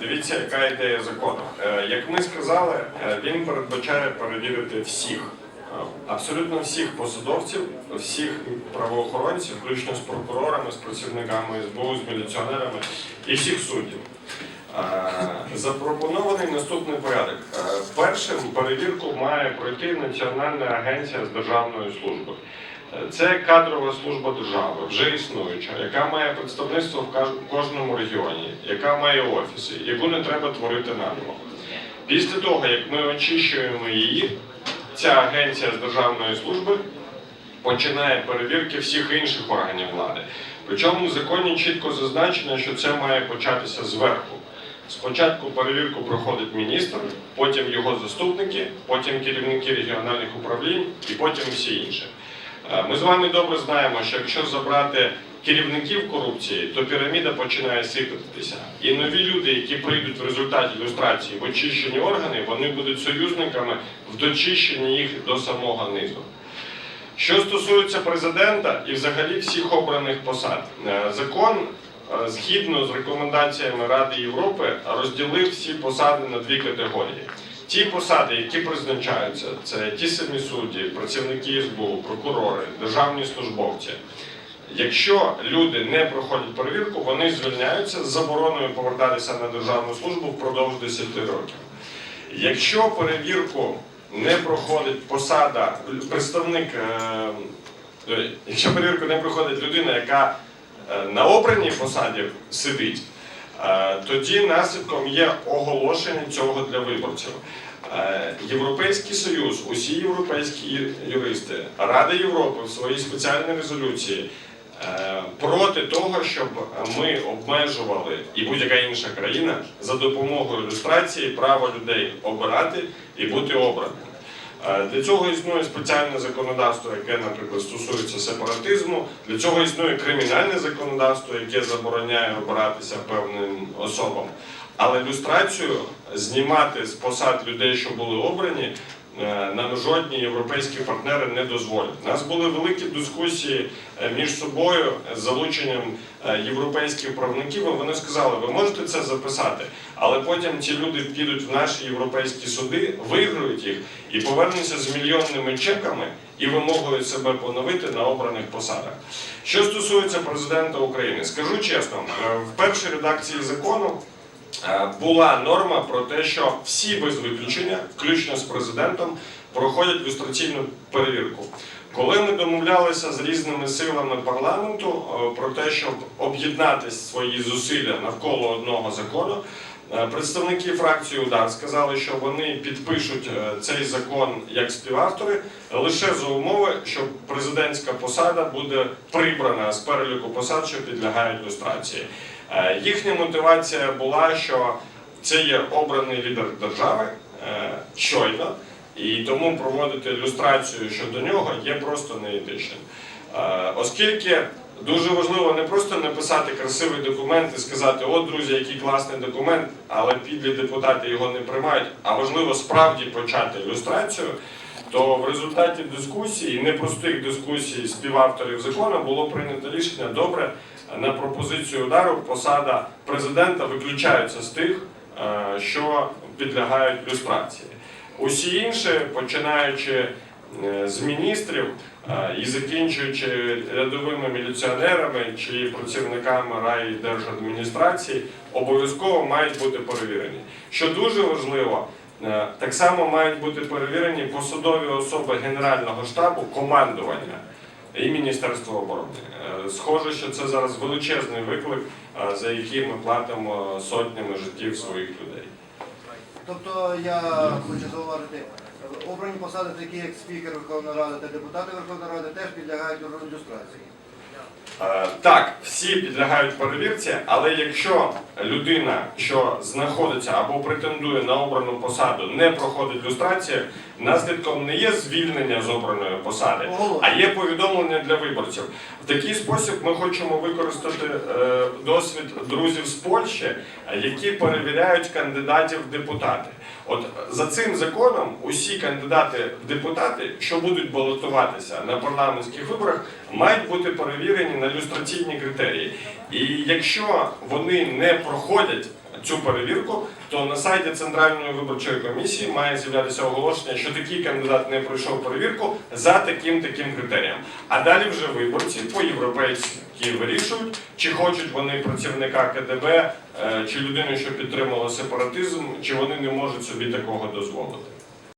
Дивіться, яка ідея закону. Е, Як ми сказали, е, він передбачає перевірити всіх, е, абсолютно всіх посадовців, всіх правоохоронців, включно з прокурорами, з працівниками СБУ, з міліціонерами і всіх суддів. Запропонований наступний порядок. Першим перевірку має пройти Національна агенція з державної служби. Це кадрова служба держави, вже існуюча, яка має представництво в кожному регіоні, яка має офіси, яку не треба творити наново. Після того, як ми очищуємо її, ця агенція з державної служби починає перевірки всіх інших органів влади. Причому в законі чітко зазначено, що це має початися зверху. Спочатку перевірку проходить міністр, потім його заступники, потім керівники регіональних управлінь і потім всі інші. Е, Ми з вами добре знаємо, що якщо забрати керівників корупції, то піраміда починає сипатися. І нові люди, які прийдуть в результаті ілюстрації в очищені органи, вони будуть союзниками в дочищенні їх до самого низу. Що стосується президента і взагалі всіх обраних посад, е, закон згідно з рекомендаціями Ради Європи розділив всі посади на дві категорії. Ті посади, які призначаються, це ті самі судді, працівники СБУ, прокурори, державні службовці. Якщо люди не проходять перевірку, вони звільняються з забороною повертатися на державну службу впродовж 10 років. Якщо перевірку не проходить посада, представник, е, е, якщо перевірку не проходить людина, яка е, на обраній посаді сидить, е, тоді наслідком є оголошення цього для виборців. Е, Європейський Союз, усі європейські юристи, Рада Європи в своїй спеціальній резолюції е, проти того, щоб ми обмежували і будь-яка інша країна за допомогою ілюстрації право людей обирати і бути обраним. Е, Для цього існує спеціальне законодавство, яке, наприклад, стосується сепаратизму. Для цього існує кримінальне законодавство, яке забороняє обиратися певним особам. Але люстрацію знімати з посад людей, що були обрані, нам жодні європейські партнери не дозволять. У нас були великі дискусії е, між собою з залученням е, європейських правників. Вони сказали, ви можете це записати, але потім ці люди підуть в наші європейські суди, виграють їх і повернуться з мільйонними чеками і вимогою себе поновити на обраних посадах. Що стосується президента України, скажу чесно, е, в першій редакції закону. Е, була норма про те, що всі без виключення, включно з президентом, проходять люстраційну перевірку. Коли ми домовлялися з різними силами парламенту е, про те, щоб об'єднати свої зусилля навколо одного закону, е, представники фракції Удар сказали, що вони підпишуть е, цей закон як співавтори лише за умови, що президентська посада буде прибрана з переліку посад, що підлягають люстрації. Їхня мотивація була, що це є обраний лідер держави щойно, і тому проводити люстрацію щодо нього є просто неетичним. Е, Оскільки дуже важливо не просто написати красивий документ і сказати, от, друзі, який класний документ, але підлі депутати його не приймають, а важливо справді почати люстрацію, то в результаті дискусії, непростих дискусій співавторів закону, було прийнято рішення добре на пропозицію удару посада президента виключаються з тих, е, що підлягають люстрації. Усі інші, починаючи е, з міністрів е, і закінчуючи рядовими міліціонерами чи працівниками райдержадміністрації, обов'язково мають бути перевірені. Що дуже важливо, е, так само мають бути перевірені посадові особи Генерального штабу командування і Міністерства оборони. Схоже, що це зараз величезний виклик, за який ми платимо сотнями життів своїх людей. Тобто я хочу зауважити, обрані посади, такі як спікер Верховної Ради та депутати Верховної Ради, теж підлягають ілюстрації. Е, Так, всі підлягають перевірці, але якщо людина, що знаходиться або претендує на обрану посаду, не проходить люстрацію, наслідком не є звільнення з обраної посади, а є повідомлення для виборців. В такий спосіб ми хочемо використати е, досвід друзів з Польщі, е, які перевіряють кандидатів в депутати. От за цим законом усі кандидати в депутати, що будуть балотуватися на парламентських виборах, мають бути перевірені на люстраційні критерії. І якщо вони не проходять цю перевірку, то на сайті Центральної виборчої комісії має з'являтися оголошення, що такий кандидат не пройшов перевірку за таким таким критерієм. А далі вже виборці по-європейськи вирішують, чи хочуть вони працівника КДБ, е, чи людину, що підтримала сепаратизм, чи вони не можуть собі такого дозволити.